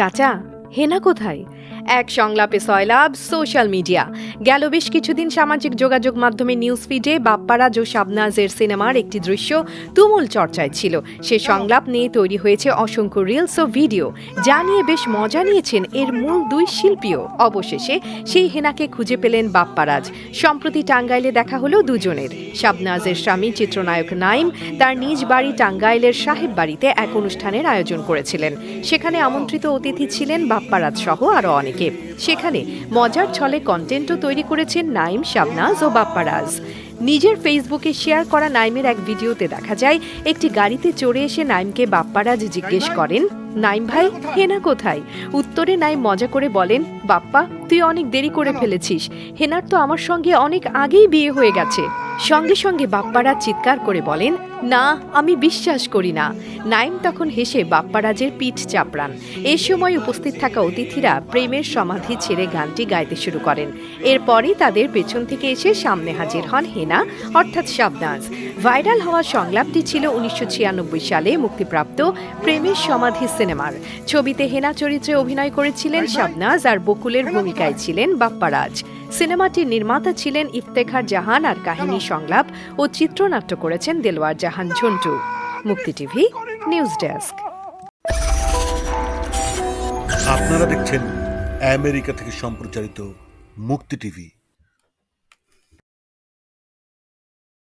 চাচা, হেনা কোথায়? এক সংলাপে সয়লাভ সোশ্যাল মিডিয়া। গেল বেশ কিছুদিন সামাজিক যোগাযোগ মাধ্যমে নিউজ ফিডে বাপ্পারাজ ও শাবনাজের সিনেমার একটি দৃশ্য তুমুল চর্চায় ছিল। সে সংলাপ নিয়ে তৈরি হয়েছে অসংখ্য রিলস ও ভিডিও যা নিয়ে বেশ মজা নিয়েছেন এর মূল দুই শিল্পীও। অবশেষে সেই হেনাকে খুঁজে পেলেন বাপ্পারাজ। সম্প্রতি টাঙ্গাইলে দেখা হলো দুজনের। শাবনাজের স্বামী চিত্রনায়ক নাইম তার নিজ বাড়ি টাঙ্গাইলের সাহেব বাড়িতে এক অনুষ্ঠানের আয়োজন করেছিলেন। সেখানে আমন্ত্রিত অতিথি ছিলেন বাপ্পারাজ সহ আরও অনেকে। সেখানে মজার ছলে কন্টেন্টও তৈরি করেছেন নাইম, শাবনাজ ও বাপ্পারাজ। নিজের ফেসবুকে শেয়ার করা নাইমের এক ভিডিওতে দেখা যায় একটি গাড়িতে চড়ে এসে নাইমকে বাপ্পারাজ জিজ্ঞেস করেন নাইম ভাই হেনা কোথায়? উত্তরে নাইম মজা করে বলেন বাপ্পা তুই অনেক দেরি করে ফেলেছিস। হেনার তো আমার সঙ্গে অনেক আগেই বিয়ে হয়ে গেছে। সঙ্গে সঙ্গে বাপ্পারা চিৎকার করে বলেন না, আমি বিশ্বাস করি না। নাইম তখন হেসে বাপ্পারাজের পিঠ চাপড়ান। এ সময় উপস্থিত থাকা অতিথিরা প্রেমের সমাধি ছেড়ে গানটি গাইতে শুরু করেন। এরপরই তাদের পেছন থেকে এসে সামনে হাজির হন হেনা, অর্থাৎ শাবনাজ। ভাইরাল হওয়া সংলাপটি ছিল উনিশশো ছিয়ানব্বই সালে মুক্তিপ্রাপ্ত প্রেমের সমাধি সিনেমার। ছবিতে হেনা চরিত্রে অভিনয় করেছিলেন শাবনাজ আর বকুলের ভূমিকায় ছিলেন বাপ্পারাজ। সিনেমাটির নির্মাতা ছিলেন ইফতেখার জাহান আর কাহিনী সংলাপ ও চিত্রনাট্য করেছেন দেলোয়ার জাহান ঝন্টু। মুক্তি টিভি নিউজ ডেস্ক। আপনারা দেখছেন আমেরিকা থেকে সম্প্রচারিত মুক্তি টিভি।